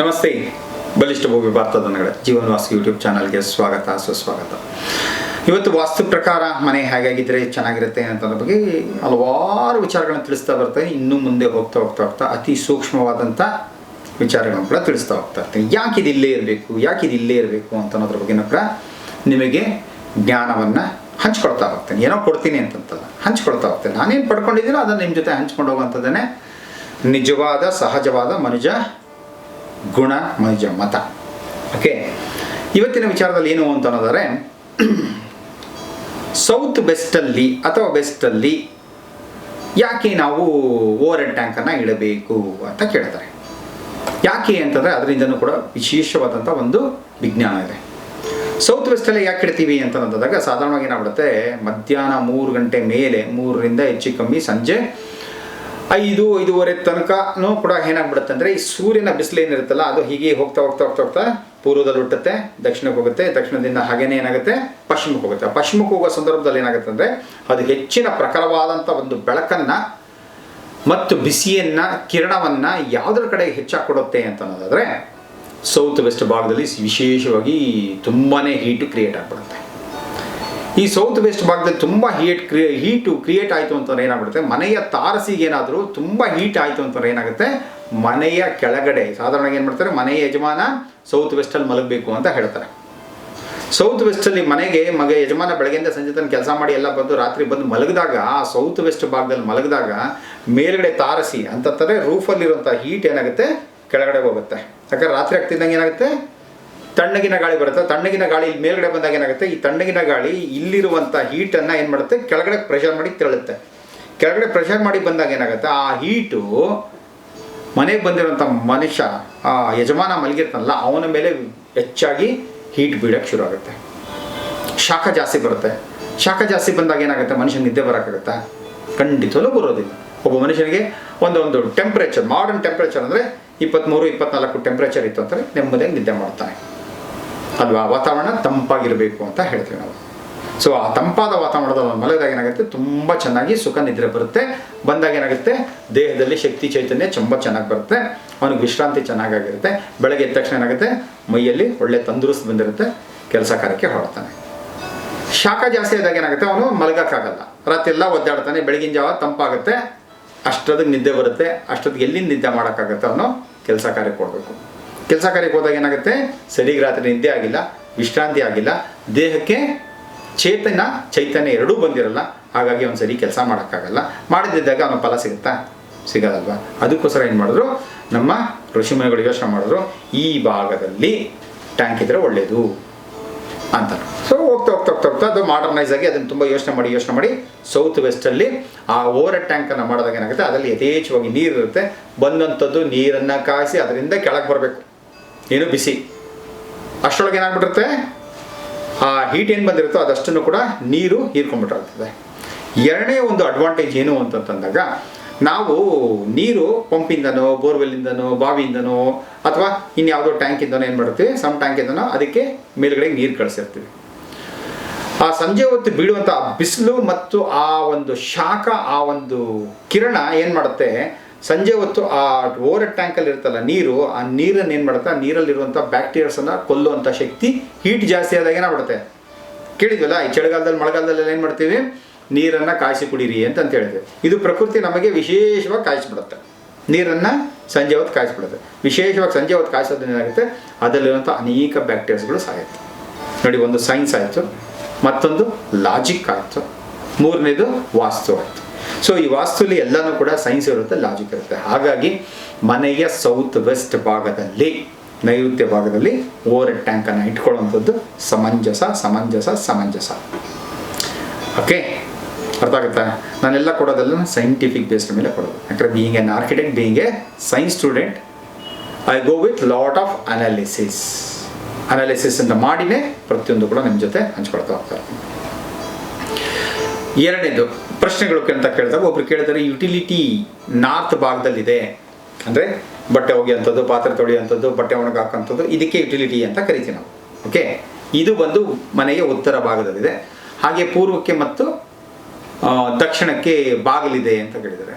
ನಮಸ್ತೆ. ಬಲಿಷ್ಠ ಭೂಮಿ ಭಾರತದನಗಳ ಜೀವನ ವಾಸ್ತು ಯೂಟ್ಯೂಬ್ ಚಾನಲ್ಗೆ ಸ್ವಾಗತ, ಸುಸ್ವಾಗತ. ಇವತ್ತು ವಾಸ್ತು ಪ್ರಕಾರ ಮನೆ ಹೇಗಾಗಿದ್ರೆ ಚೆನ್ನಾಗಿರುತ್ತೆ ಅನ್ನೋದ್ರ ಬಗ್ಗೆ ಹಲವಾರು ವಿಚಾರಗಳನ್ನು ತಿಳಿಸ್ತಾ ಬರ್ತೇನೆ. ಇನ್ನೂ ಮುಂದೆ ಹೋಗ್ತಾ ಹೋಗ್ತಾ ಹೋಗ್ತಾ ಅತಿ ಸೂಕ್ಷ್ಮವಾದಂಥ ವಿಚಾರಗಳನ್ನು ಕೂಡ ತಿಳಿಸ್ತಾ ಹೋಗ್ತಾ ಇರ್ತೀನಿ. ಯಾಕೆ ಇದು ಇಲ್ಲೇ ಇರಬೇಕು, ಯಾಕೆ ಇದು ಇಲ್ಲೇ ಇರಬೇಕು ಅಂತ ಅನ್ನೋದ್ರ ಬಗ್ಗೆನೂ ಕೂಡ ನಿಮಗೆ ಜ್ಞಾನವನ್ನು ಹಂಚ್ಕೊಳ್ತಾ ಹೋಗ್ತೇನೆ. ಏನೋ ಕೊಡ್ತೀನಿ ಅಂತಂತಲ್ಲ, ಹಂಚ್ಕೊಳ್ತಾ ಹೋಗ್ತೇನೆ. ನಾನೇನು ಪಡ್ಕೊಂಡಿದ್ದೀನೋ ಅದನ್ನು ನಿಮ್ಮ ಜೊತೆ ಹಂಚ್ಕೊಂಡು ಹೋಗುವಂಥದ್ದೇ ನಿಜವಾದ, ಸಹಜವಾದ ಮನುಜ ಗುಣ ನೈಜ ಮತ. ಓಕೆ ಇವತ್ತಿನ ವಿಚಾರದಲ್ಲಿ ಏನು ಅಂತ ಅನ್ನೋದಾದ್ರೆ ಸೌತ್ ಬೆಸ್ಟಲ್ಲಿ ಅಥವಾ ಬೆಸ್ಟಲ್ಲಿ ಯಾಕೆ ನಾವು ಓವರ್ ಹೆಡ್ ಟ್ಯಾಂಕನ್ನು ಇಡಬೇಕು ಅಂತ ಕೇಳ್ತಾರೆ. ಯಾಕೆ ಅಂತಂದರೆ ಅದರಿಂದನೂ ಕೂಡ ವಿಶೇಷವಾದಂಥ ಒಂದು ವಿಜ್ಞಾನ ಇದೆ. ಸೌತ್ ವೆಸ್ಟಲ್ಲಿ ಯಾಕೆ ಇಡ್ತೀವಿ ಅಂತ ಅಂದಾಗ ಸಾಧಾರಣವಾಗಿ ಏನಾಗ್ಬಿಡುತ್ತೆ, ಮಧ್ಯಾಹ್ನ ಮೂರು ಗಂಟೆ ಮೇಲೆ, ಮೂರರಿಂದ ಹೆಚ್ಚು ಕಮ್ಮಿ ಸಂಜೆ ಐದು ಐದೂವರೆ ತನಕನೂ ಕೂಡ ಏನಾಗ್ಬಿಡುತ್ತೆ ಅಂದರೆ ಈ ಸೂರ್ಯನ ಬಿಸಿಲು ಏನಿರುತ್ತಲ್ಲ, ಅದು ಹೀಗೆ ಹೋಗ್ತಾ ಹೋಗ್ತಾ ಹೋಗ್ತಾ ಹೋಗ್ತಾ ಪೂರ್ವದಲ್ಲಿ ಹುಟ್ಟುತ್ತೆ, ದಕ್ಷಿಣಕ್ಕೆ ಹೋಗುತ್ತೆ, ದಕ್ಷಿಣದಿಂದ ಹಾಗೇನೇ ಏನಾಗುತ್ತೆ? ಪಶ್ಚಿಮಕ್ಕೆ ಹೋಗುತ್ತೆ. ಪಶ್ಚಿಮಕ್ಕೆ ಹೋಗುವ ಸಂದರ್ಭದಲ್ಲಿ ಏನಾಗುತ್ತೆ ಅಂದರೆ ಅದು ಹೆಚ್ಚಿನ ಪ್ರಖರವಾದಂಥ ಒಂದು ಬೆಳಕನ್ನು ಮತ್ತು ಬಿಸಿಯನ್ನ, ಕಿರಣವನ್ನ ಯಾವುದರ ಕಡೆ ಹೆಚ್ಚಾಗಿ ಕೊಡುತ್ತೆ ಅಂತ ಅನ್ನೋದಾದರೆ, ಸೌತ್ ವೆಸ್ಟ್ ಭಾಗದಲ್ಲಿ ವಿಶೇಷವಾಗಿ ತುಂಬಾನೇ ಹೀಟು ಕ್ರಿಯೇಟ್ ಆಗ್ಬಿಡುತ್ತೆ. ಈ ಸೌತ್ ವೆಸ್ಟ್ ಭಾಗದಲ್ಲಿ ತುಂಬ ಹೀಟ್ ಕ್ರಿಯೇ ಹೀಟು ಕ್ರಿಯೇಟ್ ಆಯಿತು ಅಂತಂದ್ರೆ ಏನಾಗ್ಬಿಡುತ್ತೆ? ಮನೆಯ ತಾರಸಿಗೆ ಏನಾದರೂ ತುಂಬ ಹೀಟ್ ಆಯಿತು ಅಂತಂದ್ರೆ ಏನಾಗುತ್ತೆ? ಮನೆಯ ಕೆಳಗಡೆ, ಸಾಧಾರಣವಾಗಿ ಏನು ಮಾಡ್ತಾರೆ? ಮನೆಯ ಯಜಮಾನ ಸೌತ್ ವೆಸ್ಟಲ್ಲಿ ಮಲಗಬೇಕು ಅಂತ ಹೇಳ್ತಾರೆ. ಸೌತ್ ವೆಸ್ಟಲ್ಲಿ ಮನೆಗೆ ಮಗ, ಯಜಮಾನ ಬೆಳಗ್ಗೆಯಿಂದ ಸಂಜೆ ತನಕ ಕೆಲಸ ಮಾಡಿ ಎಲ್ಲ ಬಂದು ರಾತ್ರಿ ಬಂದು ಮಲಗಿದಾಗ, ಆ ಸೌತ್ ವೆಸ್ಟ್ ಭಾಗದಲ್ಲಿ ಮಲಗಿದಾಗ ಮೇಲ್ಗಡೆ ತಾರಸಿ ಅಂತಂದರೆ ರೂಫಲ್ಲಿರುವಂಥ ಹೀಟ್ ಏನಾಗುತ್ತೆ? ಕೆಳಗಡೆ ಹೋಗುತ್ತೆ. ಯಾಕಂದ್ರೆ ರಾತ್ರಿ ಆಗ್ತಿದ್ದಂಗೆ ಏನಾಗುತ್ತೆ? ತಣ್ಣಗಿನ ಗಾಳಿ ಬರುತ್ತೆ. ತಣ್ಣಗಿನ ಗಾಳಿ ಇಲ್ಲಿ ಮೇಲ್ಗಡೆ ಬಂದಾಗ ಏನಾಗುತ್ತೆ? ಈ ತಣ್ಣಗಿನ ಗಾಳಿ ಇಲ್ಲಿರುವಂಥ ಹೀಟನ್ನು ಏನು ಮಾಡುತ್ತೆ? ಕೆಳಗಡೆ ಪ್ರೆಷರ್ ಮಾಡಿ ತೆರಳುತ್ತೆ. ಕೆಳಗಡೆ ಪ್ರೆಷರ್ ಮಾಡಿ ಬಂದಾಗ ಏನಾಗುತ್ತೆ? ಆ ಹೀಟು ಮನೆಗೆ ಬಂದಿರುವಂಥ ಮನುಷ್ಯ, ಆ ಯಜಮಾನ ಮಲಗಿರ್ತಾನಲ್ಲ, ಅವನ ಮೇಲೆ ಹೆಚ್ಚಾಗಿ ಹೀಟ್ ಬೀಳಕ್ಕೆ ಶುರು ಆಗುತ್ತೆ. ಶಾಖ ಜಾಸ್ತಿ ಬರುತ್ತೆ. ಶಾಖ ಜಾಸ್ತಿ ಬಂದಾಗ ಏನಾಗುತ್ತೆ? ಮನುಷ್ಯ ನಿದ್ದೆ ಬರೋಕ್ಕಾಗುತ್ತಾ? ಖಂಡಿತವಲ್ಲೂ ಬರೋದಿಲ್ಲ. ಒಬ್ಬ ಮನುಷ್ಯನಿಗೆ ಒಂದೊಂದು ಒಂದು ಟೆಂಪ್ರೇಚರ್ ಮಾಡರ್ನ್ ಟೆಂಪ್ರೇಚರ್ ಅಂದರೆ ಇಪ್ಪತ್ತ್ಮೂರು ಇಪ್ಪತ್ನಾಲ್ಕು ಟೆಂಪ್ರೇಚರ್ ಇತ್ತು ಅಂದರೆ ನೆಮ್ಮದಿಯಾಗಿ ನಿದ್ದೆ ಮಾಡ್ತಾನೆ. ಅಲ್ವಾ? ವಾತಾವರಣ ತಂಪಾಗಿರಬೇಕು ಅಂತ ಹೇಳ್ತೀವಿ ನಾವು. ಸೊ ಆ ತಂಪಾದ ವಾತಾವರಣದಲ್ಲಿ ಮಲಗಿದಾಗ ಏನಾಗುತ್ತೆ? ತುಂಬ ಚೆನ್ನಾಗಿ ಸುಖ ನಿದ್ರೆ ಬರುತ್ತೆ. ಬಂದಾಗ ಏನಾಗುತ್ತೆ? ದೇಹದಲ್ಲಿ ಶಕ್ತಿ ಚೈತನ್ಯ ತುಂಬ ಚೆನ್ನಾಗಿ ಬರುತ್ತೆ. ಅವನಿಗೆ ವಿಶ್ರಾಂತಿ ಚೆನ್ನಾಗಾಗಿರುತ್ತೆ ಬೆಳಗ್ಗೆ ಎದ್ದ ತಕ್ಷಣ ಏನಾಗುತ್ತೆ? ಮೈಯಲ್ಲಿ ಒಳ್ಳೆ ತಂದುರುಸ್ತು ಬಂದಿರುತ್ತೆ. ಕೆಲಸ ಕಾರ್ಯಕ್ಕೆ ಹೊರಡ್ತಾನೆ. ಶಾಖ ಜಾಸ್ತಿ ಆದಾಗ ಏನಾಗುತ್ತೆ? ಅವನು ಮಲಗಕ್ಕಾಗಲ್ಲ. ರಾತ್ರಿ ಎಲ್ಲ ಒದ್ದಾಡ್ತಾನೆ. ಬೆಳಗಿನ ಜಾವ ತಂಪಾಗುತ್ತೆ. ಅಷ್ಟೊತ್ತಿಗೆ ನಿದ್ದೆ ಬರುತ್ತೆ. ಅಷ್ಟೊತ್ತಿಗೆ ಎಲ್ಲಿಂದ ನಿದ್ದೆ ಮಾಡೋಕ್ಕಾಗುತ್ತೆ? ಅವನು ಕೆಲಸ ಕಾರ್ಯಕ್ಕೆ ಕೊಡಬೇಕು ಕೆಲಸ ಕಾರ್ಯಕ್ಕೆ ಹೋದಾಗ ಏನಾಗುತ್ತೆ? ಸರಿಗೆ ರಾತ್ರಿ ನಿದ್ದೆ ಆಗಿಲ್ಲ, ವಿಶ್ರಾಂತಿ ಆಗಿಲ್ಲ, ದೇಹಕ್ಕೆ ಚೇತನ, ಚೈತನ್ಯ ಎರಡೂ ಬಂದಿರಲ್ಲ. ಹಾಗಾಗಿ ಅವ್ನು ಸರಿ ಕೆಲಸ ಮಾಡೋಕ್ಕಾಗಲ್ಲ. ಮಾಡದಿದ್ದಾಗ ಅವನ ಫಲ ಸಿಗುತ್ತಾ? ಸಿಗಲ್ಲಲ್ವಾ? ಅದಕ್ಕೋಸ್ಕರ ಏನು ಮಾಡಿದ್ರು? ನಮ್ಮ ಋಷಿಮುನಿಗಳು ಯೋಚನೆ ಮಾಡಿದ್ರು, ಈ ಭಾಗದಲ್ಲಿ ಟ್ಯಾಂಕ್ ಇದ್ರೆ ಒಳ್ಳೆಯದು ಅಂತ. ಸೊ ಹೋಗ್ತಾ ಹೋಗ್ತಾ ಹೋಗ್ತಾ ಹೋಗ್ತಾ ಅದು ಮಾಡರ್ನೈಸ್ ಆಗಿ ಅದನ್ನು ತುಂಬ ಯೋಚನೆ ಮಾಡಿ ಯೋಚನೆ ಮಾಡಿ ಸೌತ್ ವೆಸ್ಟಲ್ಲಿ ಆ ಓವರ್ ಟ್ಯಾಂಕನ್ನು ಮಾಡಿದಾಗ ಏನಾಗುತ್ತೆ? ಅದರಲ್ಲಿ ಯಥೇಚ್ಛವಾಗಿ ನೀರು ಇರುತ್ತೆ. ಬಂದಂಥದ್ದು ನೀರನ್ನು ಕಾಯಿಸಿ ಅದರಿಂದ ಕೆಳಗೆ ಬರಬೇಕು. ಏನು ಬಿಸಿ. ಅಷ್ಟರೊಳಗೆ ಏನಾಗ್ಬಿಟ್ಟಿರುತ್ತೆ? ಆ ಹೀಟ್ ಏನು ಬಂದಿರುತ್ತೋ ಅದಷ್ಟನ್ನು ಕೂಡ ನೀರು ಹೀರ್ಕೊಂಡ್ಬಿಟ್ಟಿರ್ತದೆ. ಎರಡನೇ ಒಂದು ಅಡ್ವಾಂಟೇಜ್ ಏನು ಅಂತಂದಾಗ ನಾವು ನೀರು ಪಂಪಿಂದನೋ, ಬೋರ್ವೆಲ್ಲಿಂದನೋ, ಬಾವಿಯಿಂದನೋ, ಅಥವಾ ಇನ್ಯಾವುದೋ ಟ್ಯಾಂಕಿಂದನೋ ಏನು ಮಾಡ್ತೀವಿ ಸಮ್ ಟ್ಯಾಂಕಿಂದನೋ ಅದಕ್ಕೆ ಮೇಲ್ಗಡೆ ನೀರು ಕಳಿಸಿರ್ತೀವಿ. ಆ ಸಂಜೆ ಹೊತ್ತು ಬೀಳುವಂಥ ಬಿಸಿಲು ಮತ್ತು ಆ ಒಂದು ಶಾಖ, ಆ ಒಂದು ಕಿರಣ ಏನು ಮಾಡುತ್ತೆ? ಸಂಜೆ ಹೊತ್ತು ಆ ಓವರ್ ಟ್ಯಾಂಕಲ್ಲಿ ಇರುತ್ತಲ್ಲ ನೀರು, ಆ ನೀರನ್ನು ಏನು ಮಾಡುತ್ತೆ? ಆ ನೀರಲ್ಲಿರುವಂಥ ಬ್ಯಾಕ್ಟೀರಿಯಾಸನ್ನು ಕೊಲ್ಲುವಂಥ ಶಕ್ತಿ ಹೀಟ್ ಜಾಸ್ತಿ ಆದಾಗ ಏನಾಗ್ಬಿಡುತ್ತೆ ಕೇಳಿದ್ವಲ್ಲ, ಈ ಚಳಿಗಾಲದಲ್ಲಿ, ಮಳೆಗಾಲದಲ್ಲೆಲ್ಲ ಏನು ಮಾಡ್ತೀವಿ? ನೀರನ್ನು ಕಾಯಿಸಿ ಕುಡೀರಿ ಅಂತ ಹೇಳಿದ್ವಿ. ಇದು ಪ್ರಕೃತಿ ನಮಗೆ ವಿಶೇಷವಾಗಿ ಕಾಯಿಸಿಬಿಡುತ್ತೆ. ನೀರನ್ನು ಸಂಜೆ ಹೊತ್ತು ಕಾಯಿಸ್ಬಿಡುತ್ತೆ. ವಿಶೇಷವಾಗಿ ಸಂಜೆ ಹೊತ್ತು ಕಾಯಿಸೋದ್ರಿಂದ ಏನಾಗುತ್ತೆ? ಅದರಲ್ಲಿರುವಂಥ ಅನೇಕ ಬ್ಯಾಕ್ಟೀರಿಯಾಸ್ಗಳು ಸಾಯುತ್ತೆ. ನೋಡಿ, ಒಂದು ಸೈನ್ಸ್ ಆಯಿತು, ಮತ್ತೊಂದು ಲಾಜಿಕ್ ಆಯಿತು, ಮೂರನೇದು ವಾಸ್ತು ಆಯಿತು. ಸೊ ಈ ವಾಸ್ತುಲಿ ಎಲ್ಲನೂ ಕೂಡ ಸೈನ್ಸ್ ಇರುತ್ತೆ ಲಾಜಿಕ್ ಇರುತ್ತೆ. ಹಾಗಾಗಿ ಮನೆಯ ಸೌತ್ ವೆಸ್ಟ್ ಭಾಗದಲ್ಲಿ, ನೈಋತ್ಯ ಭಾಗದಲ್ಲಿ ಓವರ್ ಟ್ಯಾಂಕನ್ನು ಇಟ್ಕೊಳ್ಳುವಂಥದ್ದು ಸಮಂಜಸ ಸಮಂಜಸ ಸಮಂಜಸ. ಓಕೆ ಅರ್ಥ ಆಗುತ್ತಾ? ನಾನೆಲ್ಲ ಕೊಡೋದೆಲ್ಲ ಸೈಂಟಿಫಿಕ್ ಬೇಸ್ಡ್ ಮೇಲೆ ಕೊಡೋದು. ಯಾಕಂದರೆ being an architect being a science student I go with lot of analysis analysis ಅಂತ ಮಾಡಿನೇ ಪ್ರತಿಯೊಂದು ಕೂಡ ನಿಮ್ಮ ಜೊತೆ ಹಂಚ್ಕೊಳ್ತಾ ಹೋಗ್ತಾರೆ ಎರಡನೇದು ಪ್ರಶ್ನೆಗಳು ಅಂತ ಕೇಳಿದಾಗ ಒಬ್ರು ಕೇಳಿದರೆ ಯುಟಿಲಿಟಿ ನಾರ್ತ್ ಭಾಗದಲ್ಲಿದೆ. ಅಂದರೆ ಬಟ್ಟೆ ಒಗೆಯುವಂಥದ್ದು, ಪಾತ್ರೆ ತೊಳೆಯುವಂಥದ್ದು, ಬಟ್ಟೆ ಒಣಗಾಕೋಂಥದ್ದು ಇದಕ್ಕೆ ಯುಟಿಲಿಟಿ ಅಂತ ಕರಿತೀವಿ ನಾವು. ಓಕೆ ಇದು ಬಂದು ಮನೆಯ ಉತ್ತರ ಭಾಗದಲ್ಲಿದೆ. ಹಾಗೆ ಪೂರ್ವಕ್ಕೆ ಮತ್ತು ದಕ್ಷಿಣಕ್ಕೆ ಬಾಗಿಲಿದೆ ಅಂತ ಕೇಳಿದ್ದಾರೆ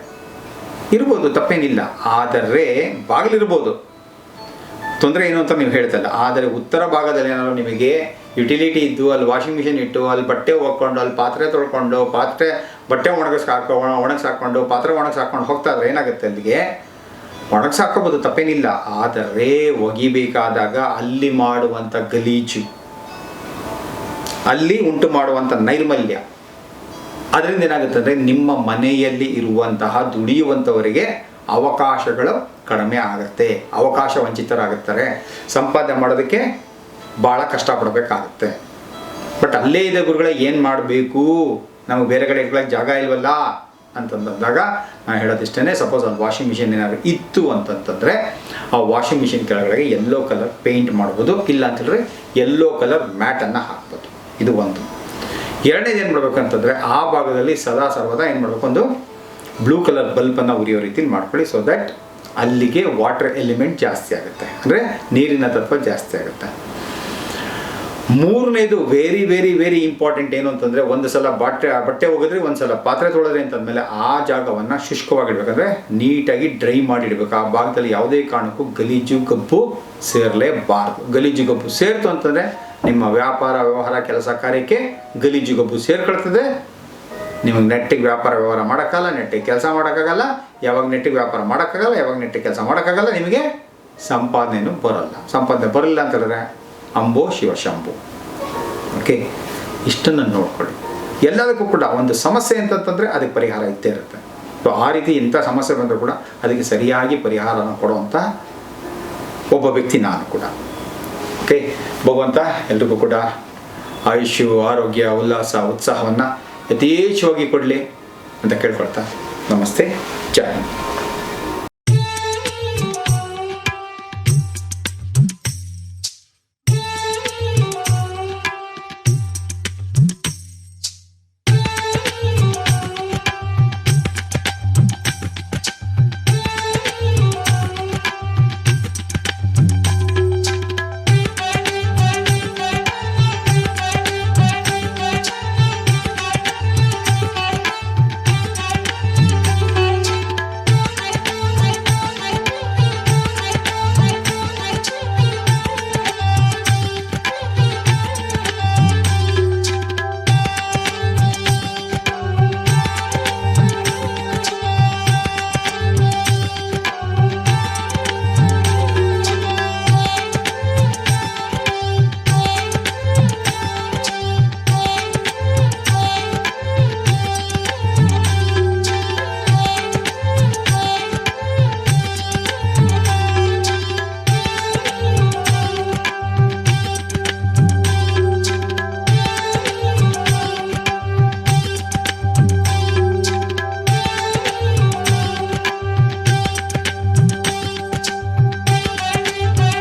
ಇರ್ಬೋದು, ತಪ್ಪೇನಿಲ್ಲ. ಆದರೆ ಬಾಗಿಲಿರ್ಬೋದು. ತೊಂದರೆ ಏನು ಅಂತ ನೀವು ಹೇಳ್ತಲ್ಲ ಆದರೆ ಉತ್ತರ ಭಾಗದಲ್ಲಿ ಏನಾದರೂ ನಿಮಗೆ ಯುಟಿಲಿಟಿ ಇದ್ದು, ಅಲ್ಲಿ ವಾಷಿಂಗ್ ಮಿಷಿನ್ ಇಟ್ಟು, ಅಲ್ಲಿ ಬಟ್ಟೆ ಹೋಗ್ಕೊಂಡು ಅಲ್ಲಿ ಪಾತ್ರೆ ತೊಳ್ಕೊಂಡು, ಪಾತ್ರೆ, ಬಟ್ಟೆ ಒಣಗಿಸ್ ಹಾಕೋ, ಒಣಗಿಸ್ ಹಾಕೊಂಡು, ಪಾತ್ರೆ ಒಣಗಿಸ್ ಹಾಕೊಂಡು ಹೋಗ್ತಾ ಇದ್ರೆ ಏನಾಗುತ್ತೆ ಅಲ್ಲಿಗೆ? ಒಣಗಿಸ್ ಹಾಕೋಬೋದು, ತಪ್ಪೇನಿಲ್ಲ. ಆದರೆ ಒಗಿಬೇಕಾದಾಗ ಅಲ್ಲಿ ಮಾಡುವಂಥ ಗಲೀಜು. ಅಲ್ಲಿ ಉಂಟು ಮಾಡುವಂಥ ನೈರ್ಮಲ್ಯ. ಅದರಿಂದ ಏನಾಗುತ್ತೆ ಅಂದರೆ, ನಿಮ್ಮ ಮನೆಯಲ್ಲಿ ಇರುವಂತಹ ದುಡಿಯುವಂಥವರಿಗೆ ಅವಕಾಶಗಳು ಕಡಿಮೆ ಆಗುತ್ತೆ. ಅವಕಾಶ ವಂಚಿತರಾಗುತ್ತಾರೆ. ಸಂಪಾದನೆ ಮಾಡೋದಕ್ಕೆ ಭಾಳ ಕಷ್ಟಪಡಬೇಕಾಗುತ್ತೆ. ಬಟ್ ಅಲ್ಲೇ ಇದೆ ಗುರುಗಳೇ ಏನು ಮಾಡಬೇಕು? ನಮಗೆ ಬೇರೆ ಕಡೆ ಇಟ್ಕೊಳ್ಳೋಕೆ ಜಾಗ ಇಲ್ವಲ್ಲ? ಅಂತಂದಾಗ ನಾನು ಹೇಳೋದಿಷ್ಟೇ ಸಪೋಸ್ ಅಲ್ಲಿ ವಾಷಿಂಗ್ ಮಿಷಿನ್ ಏನಾದ್ರು ಇತ್ತು ಅಂತಂತಂದರೆ, ಆ ವಾಷಿಂಗ್ ಮಿಷಿನ್ ಕೆಳಗಡೆ ಎಲ್ಲೋ ಕಲರ್ ಪೇಂಟ್ ಮಾಡ್ಬೋದು. ಇಲ್ಲ ಅಂತಂದರೆ ಎಲ್ಲೋ ಕಲರ್ ಮ್ಯಾಟನ್ನು ಹಾಕ್ಬೋದು. ಇದು ಒಂದು. ಎರಡನೇದು ಏನು ಮಾಡಬೇಕು ಅಂತಂದರೆ, ಆ ಭಾಗದಲ್ಲಿ ಸದಾ ಸರ್ವದಾ ಏನು ಮಾಡಬೇಕು? ಒಂದು ಬ್ಲೂ ಕಲರ್ ಬಲ್ಬನ್ನು ಉರಿಯೋ ರೀತಿಲಿ ಮಾಡ್ಕೊಳ್ಳಿ ಸೊ ದಟ್ ಅಲ್ಲಿಗೆ ವಾಟರ್ ಎಲಿಮೆಂಟ್ ಜಾಸ್ತಿ ಆಗುತ್ತೆ. ಅಂದರೆ ನೀರಿನ ತತ್ವ ಜಾಸ್ತಿ ಆಗುತ್ತೆ. ಮೂರನೇದು ವೆರಿ ವೆರಿ ವೆರಿ ಇಂಪಾರ್ಟೆಂಟ್ ಏನು ಅಂತಂದರೆ ಒಂದು ಸಲ ಬಟ್ಟೆ ಬಟ್ಟೆ ಹೋಗಿದ್ರೆ ಒಂದು ಸಲ ಪಾತ್ರೆ ತೊಳೆದ್ರೆ ಅಂತಂದಮೇಲೆ ಆ ಜಾಗವನ್ನು ಶುಷ್ಕವಾಗಿಡ್ಬೇಕಂದ್ರೆ ನೀಟಾಗಿ ಡ್ರೈ ಮಾಡಿಡ್ಬೇಕು. ಆ ಭಾಗದಲ್ಲಿ ಯಾವುದೇ ಕಾರಣಕ್ಕೂ ಗಲೀಜು ಗಬ್ಬು ಸೇರಲೇಬಾರ್ದು. ಗಲೀಜು ಗಬ್ಬು ಸೇರ್ತು ಅಂತಂದರೆ ನಿಮ್ಮ ವ್ಯಾಪಾರ, ವ್ಯವಹಾರ, ಕೆಲಸ ಕಾರ್ಯಕ್ಕೆ ಗಲೀಜು ಗಬ್ಬು ಸೇರ್ಕೊಳ್ತದೆ. ನಿಮಗೆ ನೆಟ್ಟಿಗೆ ವ್ಯಾಪಾರ, ವ್ಯವಹಾರ ಮಾಡೋಕ್ಕಲ್ಲ ನೆಟ್ಟಿಗೆ ಕೆಲಸ ಮಾಡೋಕ್ಕಾಗಲ್ಲ, ಯಾವಾಗ ನೆಟ್ಟಿಗೆ ವ್ಯಾಪಾರ ಮಾಡೋಕ್ಕಾಗಲ್ಲ, ಯಾವಾಗ ನೆಟ್ಟಿಗೆ ಕೆಲಸ ಮಾಡೋಕ್ಕಾಗಲ್ಲ, ನಿಮಗೆ ಸಂಪಾದನೆಯೂ ಬರಲ್ಲ. ಸಂಪಾದನೆ ಬರಲಿಲ್ಲ ಅಂತ ಹೇಳಿದ್ರೆ ಅಂಬೋ ಶಿವಶಂಭು ಓಕೆ ಇಷ್ಟನ್ನು ನೋಡ್ಕೊಳ್ಳಿ. ಎಲ್ಲದಕ್ಕೂ ಕೂಡ ಒಂದು ಸಮಸ್ಯೆ ಅಂತಂತಂದರೆ ಅದಕ್ಕೆ ಪರಿಹಾರ ಇದ್ದೇ ಇರುತ್ತೆ. ಸೊ ಆ ರೀತಿ ಇಂಥ ಸಮಸ್ಯೆ ಬಂದರೂ ಕೂಡ ಅದಕ್ಕೆ ಸರಿಯಾಗಿ ಪರಿಹಾರನ ಕೊಡುವಂಥ ಒಬ್ಬ ವ್ಯಕ್ತಿ ನಾನು ಕೂಡ. ಓಕೆ ಭಗವಂತ, ಎಲ್ರಿಗೂ ಕೂಡ ಆಯುಷ್ಯು, ಆರೋಗ್ಯ, ಉಲ್ಲಾಸ, ಉತ್ಸಾಹವನ್ನು ಯಥೇಚ್ಛವಾಗಿ ಕೊಡಲಿ ಅಂತ ಕೇಳ್ಕೊಳ್ತಾ ನಮಸ್ತೆ. ಜಯ.